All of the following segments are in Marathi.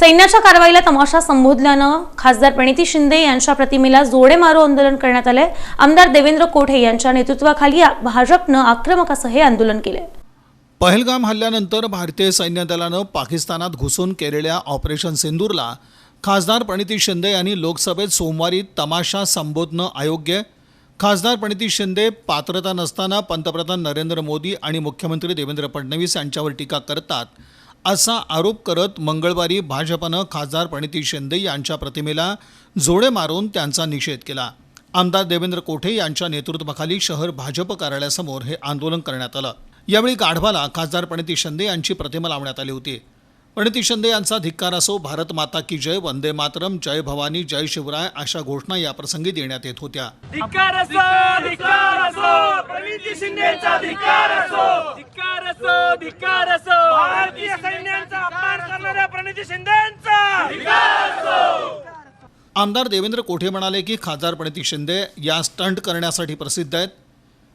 सैन्याच्या कारवाईला तमाशा संबोधल्यानं खासदार प्रणिती शिंदे यांच्या प्रतिमेला जोडे मारो आंदोलन करण्यात आले आमदार देवेंद्र कोठे यांच्या नेतृत्वाखाली भाजपनं आक्रमक असं हे आंदोलन केले पहलगाम हल्ल्यानंतर भारतीय सैन्य दलानं पाकिस्तानात घुसून केलेल्या ऑपरेशन सिंदूरला खासदार प्रणिती शिंदे यांनी लोकसभेत सोमवारी तमाशा संबोधणं अयोग्य खासदार प्रणिती शिंदे पात्रता नसताना पंतप्रधान नरेंद्र मोदी आणि मुख्यमंत्री देवेंद्र फडणवीस यांच्यावर टीका करतात असा आरोप करत मंगळवारी भाजपनं खासदार प्रणिती शिंदे यांच्या प्रतिमेला जोडे मारून त्यांचा निषेध केला. आमदार देवेंद्र कोठे यांच्या नेतृत्वाखाली शहर भाजप कार्यालयासमोर हे आंदोलन करण्यात आलं. यावेळी गाढवाला खासदार प्रणिती शिंदे यांची प्रतिमा लावण्यात आली होती. प्रणिती शिंदे यांचा धिक्कार असो भारत माता की जय वंदे मातरम जय भवानी जय शिवराय अशा घोषणा याप्रसंगी देण्यात येत होत्या. धिक्कार असो धिक्कार असो प्रणिती शिंदेचा धिक्कार असो. धिक्कार असो धिक्कार असो. भारतीय सैन्याचा अपमान करणाऱ्या प्रणिती शिंदेचा. धिक्कार असो. आमदार देवेंद्र कोठे म्हणाले की खासदार प्रणिती शिंदे या स्टंट करण्यासाठी प्रसिद्ध आहेत?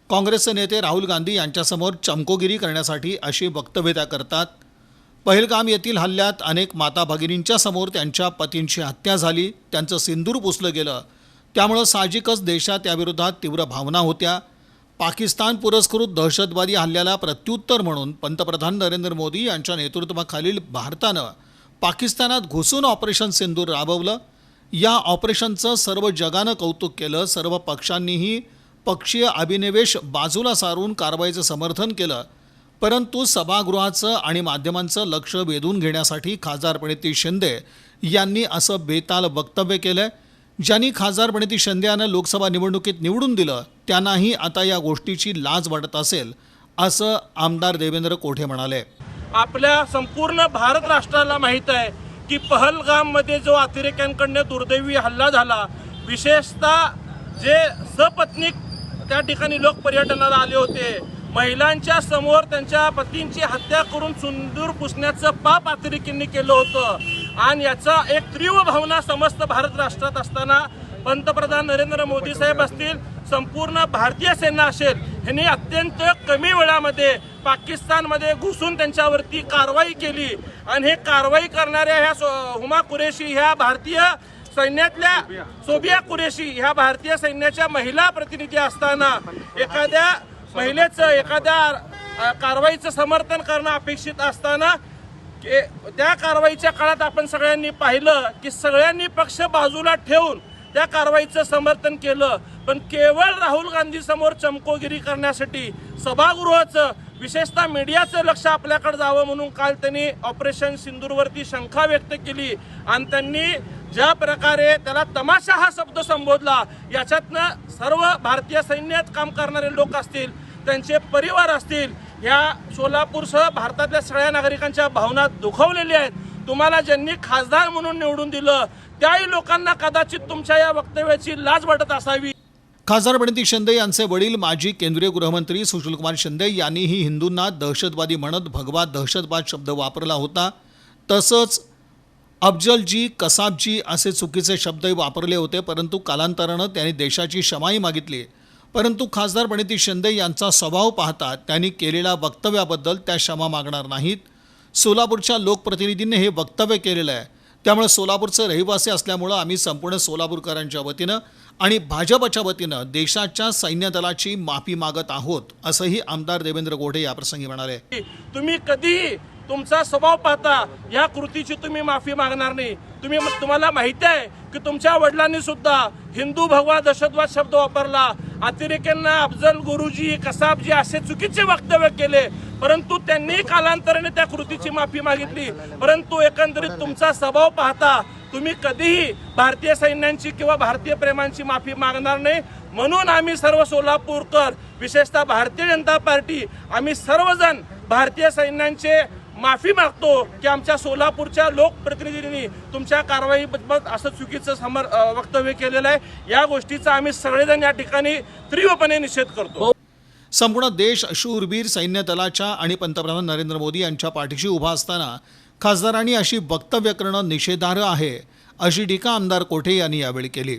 काँग्रेसचे नेते राहुल गांधी यांच्यासमोर चमकोगिरी करण्यासाठी अशी वक्तव्य त्या करतात. पहिलगाम येथील हल्ल्यात अनेक माता भगिनींच्या समोर त्यांच्या पतींची हत्या झाली त्यांचं सिंदूर पुसलं गेलं. त्यामुळं साहजिकच देशात त्याविरोधात तीव्र भावना होत्या. पाकिस्तान पुरस्कृत दहशतवादी हल्ल्याला प्रत्युत्तर म्हणून पंतप्रधान नरेंद्र मोदी यांच्या नेतृत्वाखालील भारतानं पाकिस्तानात घुसून ऑपरेशन सिंदूर राबवलं. या ऑपरेशनचं सर्व जगानं कौतुक केलं. सर्व पक्षांनीही पक्षीय अभिनिवेश बाजूला सारून कारवाईचं समर्थन केलं. परंतु सभागृहाचं आणि माध्यमांचं लक्ष वेधून घेण्यासाठी खासदार प्रणिती शिंदे यांनी असं बेताल वक्तव्य केलं ज्यांनी खासदार प्रणिती शिंदे यांना लोकसभा निवडणुकीत निवडून दिलं त्यांनाही आता या गोष्टीची लाज वाटत असेल असं आमदार देवेंद्र कोठे म्हणाले. आपल्या संपूर्ण भारत राष्ट्राला माहीत आहे की पहलगाममध्ये जो अतिरेक्यांकडनं दुर्दैवी हल्ला झाला विशेषतः जे सपत्नीक त्या ठिकाणी लोक पर्यटनाला आले होते महिलांच्या समोर त्यांच्या पतींची हत्या करून सुंदूर पुसण्याचं पाप अतिरेकींनी केलं होतं. आणि याचा एक तीव्र भावना समस्त भारत राष्ट्रात असताना पंतप्रधान नरेंद्र मोदी साहेब असतील संपूर्ण भारतीय सेना असेल ह्यांनी अत्यंत कमी वेळामध्ये पाकिस्तानमध्ये घुसून त्यांच्यावरती कारवाई केली. आणि हे कारवाई करणाऱ्या ह्या सो- हुमा कुरेशी ह्या भारतीय सैन्यातल्या सोबिया कुरेशी ह्या भारतीय सैन्याच्या महिला प्रतिनिधी असताना एखाद्या महिलेचं एखाद्या कारवाईचं समर्थन करणं अपेक्षित असताना त्या कारवाईच्या काळात आपण सगळ्यांनी पाहिलं की सगळ्यांनी पक्ष बाजूला ठेवून त्या कारवाईचं समर्थन केलं. पण केवळ राहुल गांधी समोर चमकोगिरी करण्यासाठी सभागृहाचं विशेषतः मीडियाचं लक्ष आपल्याकडे जावं म्हणून काल त्यांनी ऑपरेशन सिंदूरवरती शंका व्यक्त केली. आणि त्यांनी ज्या प्रकारे त्याला तमाशा हा शब्द संबोधला याच्यातनं सर्व भारतीय सैन्यात काम करणारे लोक असतील त्यांचे परिवार असतील ह्या सोलापूरसह भारतातल्या सगळ्या नागरिकांच्या भावना दुखवलेल्या आहेत. तुम्हाला ज्यांनी खासदार म्हणून निवडून दिलं त्याही लोकांना कदाचित तुमच्या या वक्तव्याची लाज वाटत असावी. खासदार प्रणिती शिंदे यांचे वडील माजी केंद्रीय गृहमंत्री सुशीलकुमार शिंदे यांनीही हिंदूंना दहशतवादी म्हणत भगवा दहशतवाद शब्द वापरला होता. तसंच अफजलजी कसाबजी असे चुकीचे शब्दही वापरले होते परंतु कालांतरानं त्यांनी देशाची क्षमाही मागितली. परंतु खासदार प्रणिती शिंदे यांचा स्वभाव पाहता त्यांनी केलेल्या वक्तव्याबद्दल त्या क्षमा मागणार नाहीत. सोलापूरच्या लोकप्रतिनिधींनी हे वक्तव्य केलेलं आहे. त्यामुळे सोलापूरचे रहिवासी असल्यामुळं आम्ही संपूर्ण सोलापूरकरांच्या वतीनं आणि भाजपच्या वतीनं देशाच्या सैन्य दलाची माफी मागत आहोत असंही आमदार देवेंद्र गोढे याप्रसंगी म्हणाले. तुम्ही कधी तुमचा स्वभाव पाहता या कृतीची तुम्ही माफी मागणार नाही. तुम्ही तुम्हाला माहिती आहे की तुमच्या वडिलांनी सुद्धा हिंदू भगवा दहशतवाद शब्द वापरला. अतिरेक्यांना अफजल गुरुजी कसाबजी असे चुकीचे वक्तव्य केले. परंतु त्यांनी कालांतराने त्या कृतीची माफी मागितली. परंतु एकंदरीत तुमचा स्वभाव पाहता तुम्ही कधीही भारतीय सैन्यांची किंवा भारतीय प्रेमांची माफी मागणार नाही. म्हणून आम्ही सर्व सोलापूरकर विशेषतः भारतीय जनता पार्टी आम्ही सर्वजण भारतीय सैन्यांचे माफी मागतो की आमच्या सोलापूरच्या लोकप्रतिनिधींनी तुमच्या कारवाईबद्दल असं चुकीचं समर वक्तव्य केलेलं आहे. या गोष्टीचा आम्ही सगळेजण या ठिकाणी तीव्रपणे निषेध करतो. संपूर्ण देश शूरवीर सैन्य दलाच्या आणि पंतप्रधान नरेंद्र मोदी यांच्या पाठीशी उभा असताना खासदारांनी अशी वक्तव्य करणं निषेधार्ह आहे अशी टीका आमदार कोठे यांनी यावेळी केली.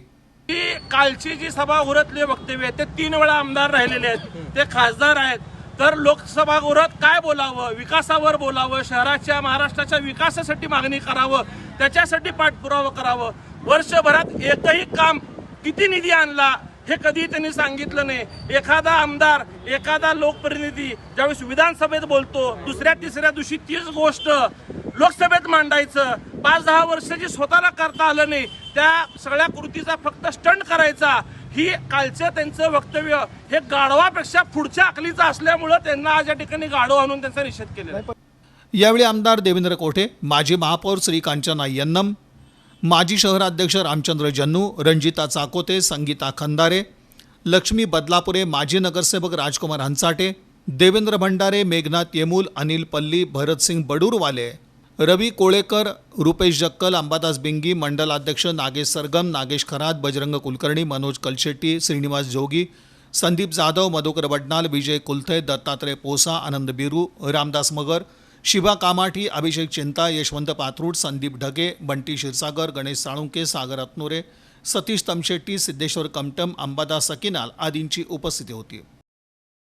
कालची जी सभा उरतले वक्तव्य आहेत ते तीन वेळा आमदार राहिलेले आहेत. ते खासदार आहेत. तर लोकसभागृहात काय बोलावं? विकासावर बोलावं? शहराच्या महाराष्ट्राच्या विकासासाठी मागणी करावं? त्याच्यासाठी पाठपुरावा करावं? वर्षभरात एकही काम किती निधी आणला हे कधी त्यांनी सांगितलं नाही. एखादा आमदार एखादा लोकप्रतिनिधी ज्यावेळेस विधानसभेत बोलतो दुसऱ्या तिसऱ्या दिवशी तीच गोष्ट लोकसभेत मांडायचं. पाच दहा वर्षाची स्वतःला करता आलं नाही. त्या सगळ्या कृतीचा फक्त स्टंट करायचा. ही कालचं त्यांचं वक्तव्य हे गाढवापेक्षा पुढच्या अकलीचं असल्यामुळं त्यांना आज या ठिकाणी गाढव आणून त्यांचा निषेध केलेला आहे. यावेळी आमदार देवेंद्र कोठे माजी महापौर श्री कांचना यन्नम माजी शहराध्यक्ष रामचंद्र जन्नू रंजिता चाकोते संगीता खंदारे लक्ष्मी बदलापुरे माजी नगरसेवक राजकुमार हंचाटे देवेंद्र भंडारे मेघनाथ येमूल अनिल पल्ली भरतसिंग बडूरवाले रवी कोळेकर रुपेश जक्कल अंबादास बिंगी मंडलाध्यक्ष नागेश सरगम नागेश खरात बजरंग कुलकर्णी मनोज कलशेट्टी श्रीनिवास जोगी संदीप जाधव मधुकर वडनाल विजय कुलथे दत्तात्रय पोसा आनंद बिरू रामदास मगर शिवा कामाठी अभिषेक चिंता यशवंत पाथरूड संदीप ढगे बंटी क्षीरसागर गणेश साळुंके सागर अतनोरे सतीश तमशेट्टी सिद्धेश्वर कमटम अंबादास सकिनाल आदींची उपस्थिती होती.